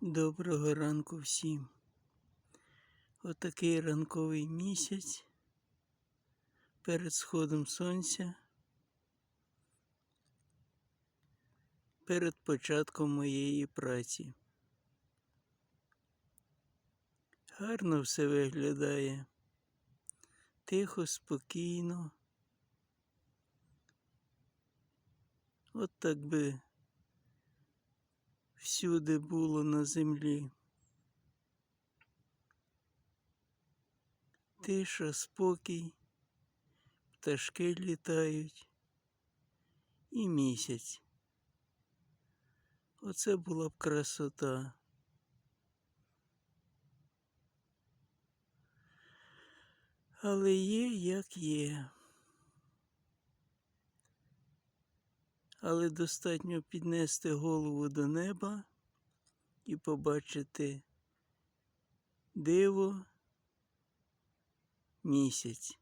Доброго ранку всім. Отакий ранковий місяць перед сходом сонця, перед початком моєї праці. Гарно все виглядає. Тихо, спокійно. От так би всюди було на землі. Тиша, спокій, пташки літають і місяць. Оце була б красота. Але є, як є. Але достатньо піднести голову до неба і побачити диво місяць.